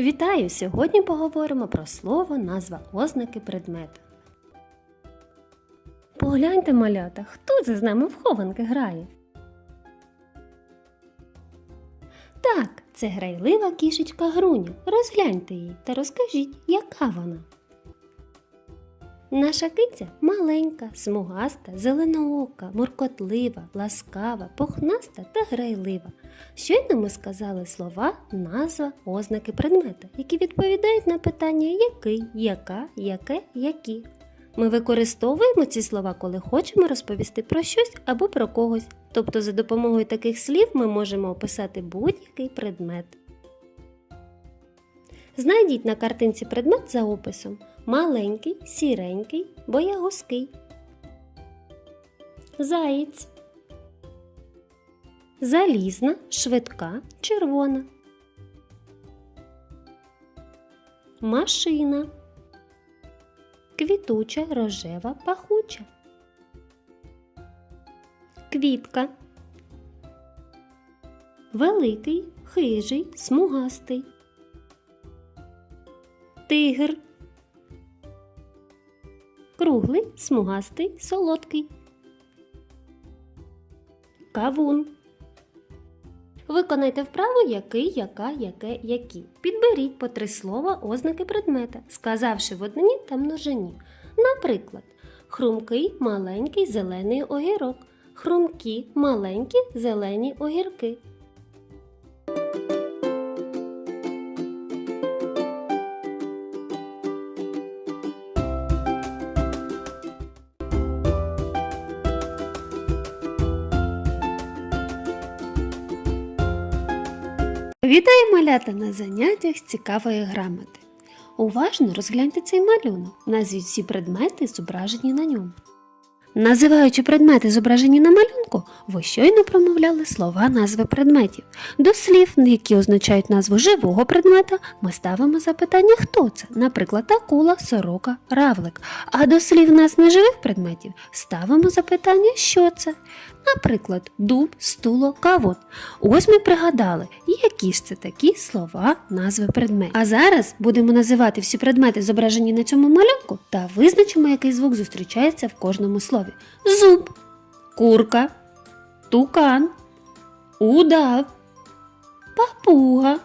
Вітаю! Сьогодні поговоримо про слово, назва ознаки предмета. Погляньте, малята, хто це з нами в хованки грає? Так, це грайлива кішечка Груня. Розгляньте її та розкажіть, яка вона. Наша киця маленька, смугаста, зеленоока, муркотлива, ласкава, пухнаста та грайлива. Щойно ми сказали слова, назва, ознаки предмета, які відповідають на питання який, яка, яке, які. Ми використовуємо ці слова, коли хочемо розповісти про щось або про когось. Тобто, за допомогою таких слів ми можемо описати будь-який предмет. Знайдіть на картинці предмет за описом маленький, сіренький, боягузкий. Заєць. Залізна, швидка, червона. Машина. Квітуча, рожева, пахуча. Квітка. Великий, хижий, смугастий. Тигр. Круглий, смугастий, солодкий. Кавун. Виконайте вправу який, яка, яке, які. Підберіть по три слова ознаки предмета, сказавши в однині та множині. Наприклад, хрумкий маленький зелений огірок. Хрумкі маленькі зелені огірки. Вітаю малята на заняттях з цікавої грамоти. Уважно розгляньте цей малюнок. Назвіть всі предмети, зображені на ньому. Називаючи предмети, зображені на малюнку, ви щойно промовляли слова назви предметів. До слів, які означають назву живого предмета, ми ставимо запитання, хто це, наприклад, акула, сорока, равлик. А до слів нас неживих предметів ставимо запитання, що це. Наприклад, дуб, стуло, кавун. Ось ми пригадали, які ж це такі слова, назви предметів. А зараз будемо називати всі предмети, зображені на цьому малюнку, та визначимо, який звук зустрічається в кожному слові. Зуб, курка, тукан, удав, папуга,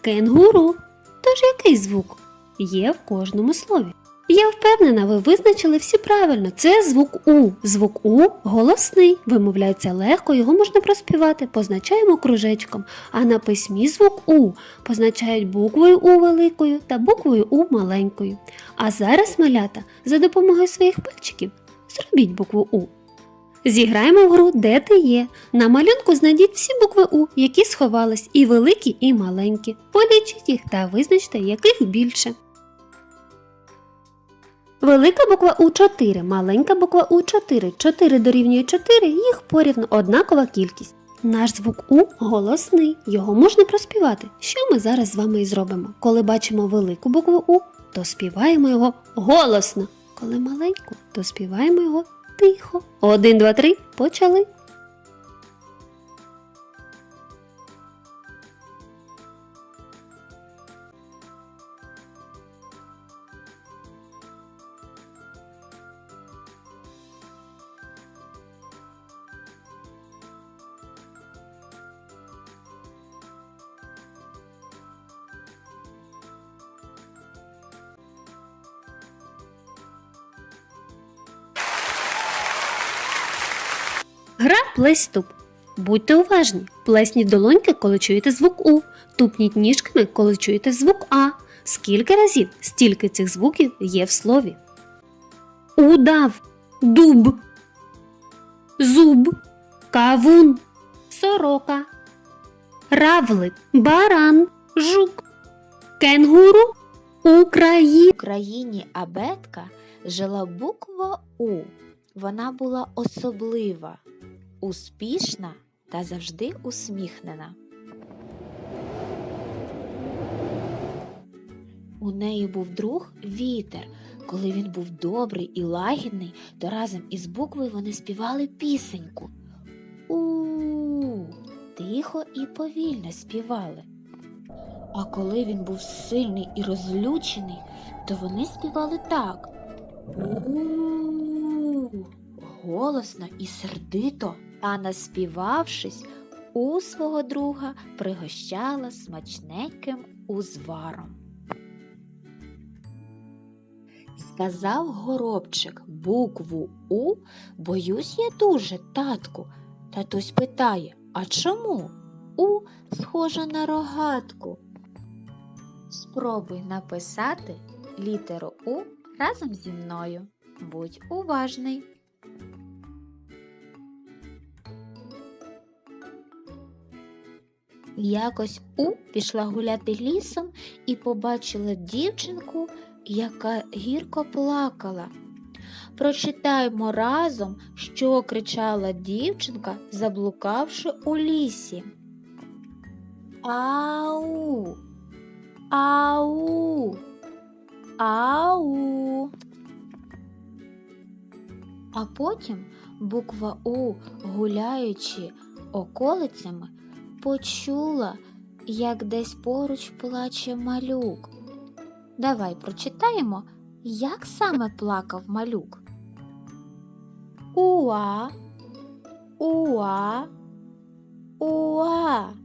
кенгуру. Тож який звук є в кожному слові? Я впевнена, ви визначили всі правильно. Це звук У. Звук У голосний, вимовляється легко, його можна проспівати, позначаємо кружечком. А на письмі звук У позначають буквою У великою та буквою У маленькою. А зараз, малята, за допомогою своїх пальчиків зробіть букву У. Зіграємо в гру, де ти є. На малюнку знайдіть всі букви У, які сховались, і великі, і маленькі. Полічіть їх та визначте, яких більше. Велика буква У 4, маленька буква У 4. 4 дорівнює 4, їх порівну однакова кількість. Наш звук У голосний, його можна проспівати. Що ми зараз з вами і зробимо? Коли бачимо велику букву У, то співаємо його голосно. Коли маленьку, то співаємо його тихо. Один, два, три, почали. Гра плесь-туп. Будьте уважні. Плесніть долоньки, коли чуєте звук У. Тупніть ніжками, коли чуєте звук А. Скільки разів стільки цих звуків є в слові? Удав, дуб, зуб, кавун, сорока, равлик, баран, жук, кенгуру, Україна. В Україні абетка жила буква У. Вона була особлива, успішна та завжди усміхнена. У неї був друг вітер. Коли він був добрий і лагідний, то разом із буквою вони співали пісеньку. У тихо і повільно співали. А коли він був сильний і розлючений, то вони співали так. У голосно і сердито, а наспівавшись, у свого друга пригощала смачненьким узваром. Сказав горобчик букву У, боюсь я дуже, татку. Татусь питає, а чому? У схожа на рогатку. Спробуй написати літеру У разом зі мною. Будь уважний. Якось У пішла гуляти лісом і побачила дівчинку, яка гірко плакала. Прочитаймо разом, що кричала дівчинка, заблукавши у лісі. Ау, ау, ау. А потім буква У, гуляючи околицями, почула, як десь поруч плаче малюк. Давай прочитаємо, як саме плакав малюк. Уа, уа, уа.